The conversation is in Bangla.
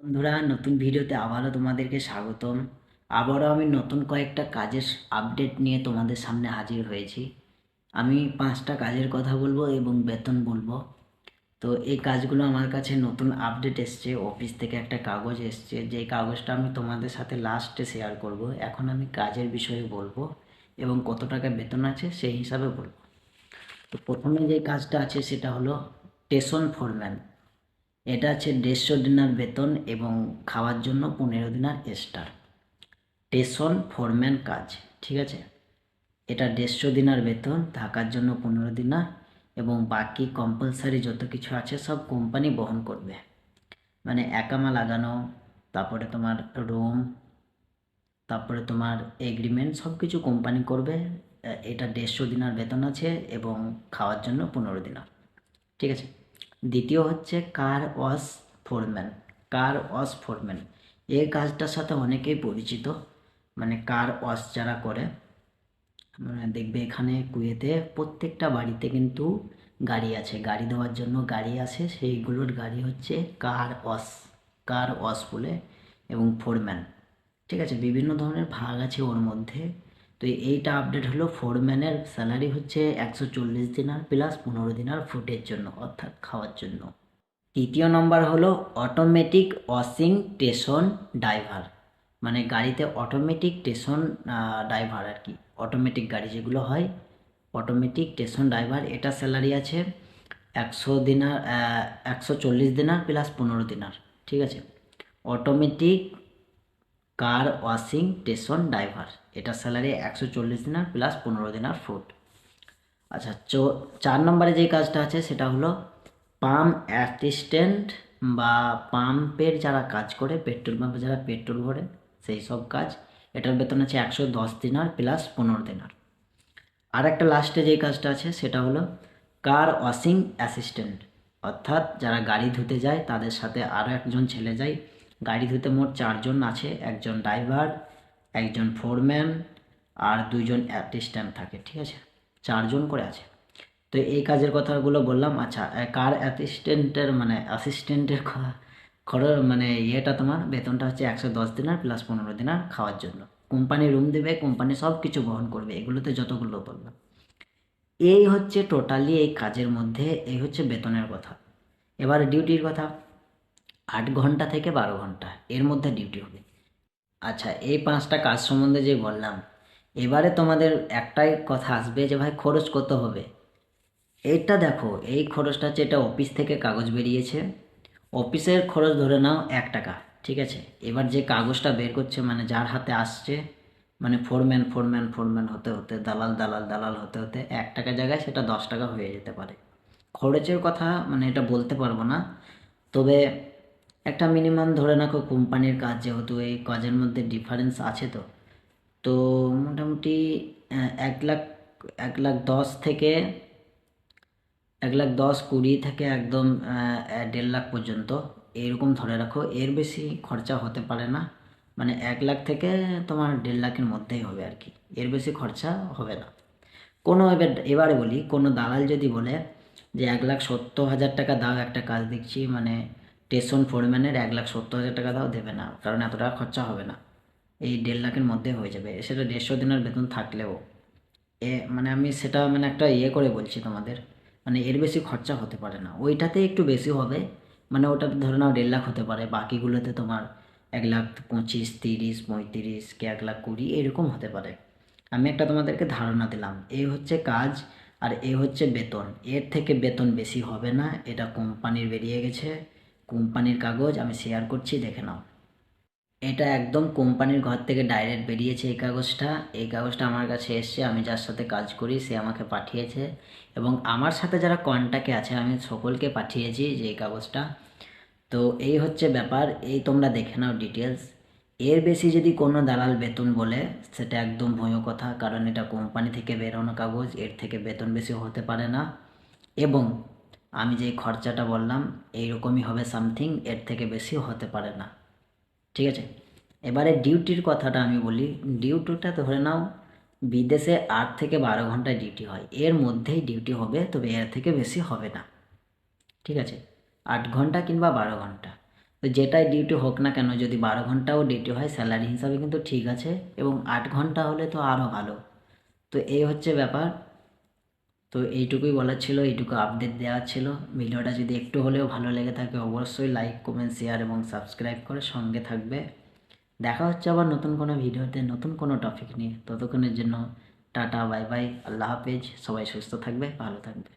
বন্ধুরা, নতুন ভিডিওতে আবারও তোমাদেরকে স্বাগতম। আবারও আমি নতুন কয়েকটা কাজের আপডেট নিয়ে তোমাদের সামনে হাজির হয়েছি। আমি পাঁচটা কাজের কথা বলব এবং বেতন বলব। তো এই কাজগুলো আমার কাছে নতুন আপডেট এসছে অফিস থেকে একটা কাগজ এসছে। যে কাগজটা আমি তোমাদের সাথে লাস্টে শেয়ার করব, এখন আমি কাজের বিষয়ে বলব এবং কত টাকা বেতন আছে সেই হিসাবে বলব। তো প্রথমে যে কাজটা আছে সেটা হলো স্টেশন ফোরম্যান এটা আছে দেড়শো দিনার বেতন এবং খাওয়ার জন্য পনেরো দিনার এক্সট্রা স্টেশন ফোরম্যান কাজ, ঠিক আছে? এটা দেড়শো দিনার বেতন, থাকার জন্য পনেরো দিনার এবং বাকি কম্পালসারি যত কিছু আছে সব কোম্পানি বহন করবে। মানে একামা লাগানো, তারপরে তোমার রুম তারপরে তোমার এগ্রিমেন্ট সব কিছু কোম্পানি করবে। এটা দেড়শো দিনার বেতন আছে এবং খাওয়ার জন্য পনেরো দিনার ঠিক আছে? দ্বিতীয় হচ্ছে car wash foreman, car wash foreman. এই কাজটার সাথে অনেকেই পরিচিত মানে কার ওয়াশ যারা করে মানে দেখবে এখানে কুয়েতে প্রত্যেকটা বাড়িতে কিন্তু গাড়ি আছে, গাড়ি দেওয়ার জন্য গাড়ি আছে, সেইগুলোর গাড়ি হচ্ছে কার ওয়াশ কার ওয়াশ বলে, এবং ফোরম্যান। ঠিক আছে, বিভিন্ন ধরনের ভাগ আছে ওর মধ্যে। তো এইটা আপডেট হলো ফোরম্যানের স্যালারি হচ্ছে একশো চল্লিশ দিনার প্লাস পনেরো দিনার ফুডের জন্য, অর্থাৎ খাওয়ার জন্য। তৃতীয় নম্বর হলো অটোমেটিক ওয়াশিং স্টেশন ড্রাইভার মানে গাড়িতে অটোমেটিক স্টেশন ড্রাইভার আর কি। অটোমেটিক গাড়ি যেগুলো হয় অটোমেটিক স্টেশন ড্রাইভার এটা স্যালারি আছে একশো দিনার একশো চল্লিশ দিনার প্লাস পনেরো দিনার, ঠিক আছে? Automatic car washing station driver এটা স্যালারি একশো চল্লিশ দিনার প্লাস পনেরো দিনার ফুট আচ্ছা চার নম্বরে যে কাজটা আছে সেটা হলো পাম্প অ্যাসিস্ট্যান্ট বা পাম্পের যারা কাজ করে, পেট্রোল পাম্পে যারা পেট্রোল ভরে, সেই সব কাজ, এটার বেতন আছে একশো দশ দিনার প্লাস পনেরো দিনার। আর একটা লাস্টে যে কাজটা আছে সেটা হলো কার ওয়াশিং অ্যাসিস্ট্যান্ট অর্থাৎ যারা গাড়ি ধুতে যায়, তাদের সাথে আরও একজন ছেলে যায়। গাড়ি ধুতে মোট চারজন আছে, একজন ড্রাইভার একজন ফোরম্যান আর দুইজন অ্যাসিস্ট্যান্ট থাকে, ঠিক আছে? চারজন করে আছে। তো এই কাজের কথাগুলো বললাম আচ্ছা কার অ্যাসিস্ট্যান্টের মানে অ্যাসিস্ট্যান্টের খরচ মানে ইয়েটা তোমার? বেতনটা হচ্ছে একশো দশ দিনার প্লাস পনেরো দিনার খাওয়ার জন্য। কোম্পানি রুম দেবে, কোম্পানি সব কিছু বহন করবে, এগুলোতে যতগুলো বললাম এই হচ্ছে টোটালি এই কাজের মধ্যে, এই হচ্ছে বেতনের কথা। এবার ডিউটির কথা। আট ঘণ্টা থেকে বারো ঘণ্টা, এর মধ্যে ডিউটি হবে। আচ্ছা এই পাঁচটা কাজ সম্বন্ধে যে বললাম, এবারে তোমাদের একটাই কথা আসবে যে ভাই খরচ কত হবে? এইটা দেখো, এই খরচটা হচ্ছে এটা অফিস থেকে কাগজ বেরিয়েছে। অফিসের খরচ ধরে নাও এক টাকা, ঠিক আছে? এবার যে কাগজটা বের করছে মানে যার হাতে আসছে মানে ফোরম্যান ফোরম্যান ফোরম্যান হতে হতে, দালাল দালাল দালাল হতে হতে এক টাকা জায়গায় সেটা দশ টাকা হয়ে যেতে পারে। খরচের কথা মানে এটা বলতে পারব না, তবে একটা মিনিমাম ধরে রাখো কোম্পানির কাজ যেহেতু এই কাজের মধ্যে ডিফারেন্স আছে তো। তো মোটামুটি এক লাখ এক লাখ দশ থেকে, এক লাখ দশ কুড়ি থেকে একদম দেড় লাখ পর্যন্ত এরকম ধরে রাখো। এর বেশি খরচা হতে পারে না। মানে এক লাখ থেকে তোমার দেড় লাখের মধ্যেই হবে আর কি। এর বেশি খরচা হবে না। কোনো এবার, এবারে বলি, কোনো দালাল যদি বলে যে, এক লাখ সত্তর হাজার টাকা দাও, একটা কাজ দেখছি মানে স্টেশন ফোরম্যানের এক লাখ সত্তর হাজার টাকা দাও দেবে না, কারণ এত টাকা খরচা হবে না। এই দেড় লাখের মধ্যে হয়ে যাবে। সেটা দেড়শো দিনের বেতন থাকলেও। এ মানে আমি সেটা মানে একটা ইয়ে করে বলছি তোমাদের মানে এর বেশি খরচা হতে পারে না। ওইটাতে একটু বেশি হবে মানে ওটা ধরে নাও দেড় লাখ হতে পারে। বাকিগুলোতে তোমার এক লাখ পঁচিশ, তিরিশ, পঁয়ত্রিশ, কি এক লাখ কুড়ি, এরকম হতে পারে। আমি একটা তোমাদেরকে ধারণা দিলাম। এই হচ্ছে কাজ আর এ হচ্ছে বেতন। এর থেকে বেতন বেশি হবে না। এটা কোম্পানির বেরিয়ে গেছে। কোম্পানির কাগজ আমি শেয়ার করছি, দেখে নাও। এটা একদম কোম্পানির ঘর থেকে ডাইরেক্ট বেরিয়েছে এই কাগজটা। এই কাগজটা আমার কাছে এসছে, আমি যার সাথে কাজ করি, সে আমাকে পাঠিয়েছে। এবং আমার সাথে যারা কন্ট্যাক্টে আছে, আমি সকলকে পাঠিয়েছি যে এই কাগজটা। তো এই হচ্ছে ব্যাপার, এই তোমরা দেখে নাও ডিটেলস এর বেশি যদি কোনো দালাল বেতন বলে, সেটা একদম ভয় কথা, কারণ এটা কোম্পানি থেকে বেরোনো কাগজ, এর থেকে বেতন বেশি হতে পারে না। এবং আমি যে খরচাটা বললাম, এইরকমই হবে সামথিং এর থেকে বেশি হতে পারে না। ঠিক আছে? এবারে ডিউটির কথাটা আমি বলি। ডিউটিটা ধরে নাও, বিদেশে আট থেকে বারো ঘণ্টা ডিউটি হয়। এর মধ্যেই ডিউটি হবে, তবে এর থেকে বেশি হবে না। ঠিক আছে? আট ঘণ্টা কিংবা বারো ঘণ্টা। তো যেটাই ডিউটি হোক না কেন, যদি বারো ঘন্টাও ডিউটি হয় স্যালারি হিসাবে কিন্তু ঠিক আছে, এবং আট ঘণ্টা হলে তো আরও ভালো। তো এই হচ্ছে ব্যাপার। তো এইটুকুই বলার ছিল, এইটুকু আপডেট দেওয়ার ছিল। ভিডিওটা যদি একটু হলেও ভালো লেগে থাকে, অবশ্যই লাইক কমেন্ট শেয়ার এবং সাবস্ক্রাইব করে সঙ্গে থাকবে। দেখা হচ্ছে আবার নতুন কোনো ভিডিওতে, নতুন কোনো টপিক নিয়ে। ততক্ষণের জন্য টাটা বাই বাই আল্লাহ হাফেজ। সবাই সুস্থ থাকবে, ভালো থাকবে।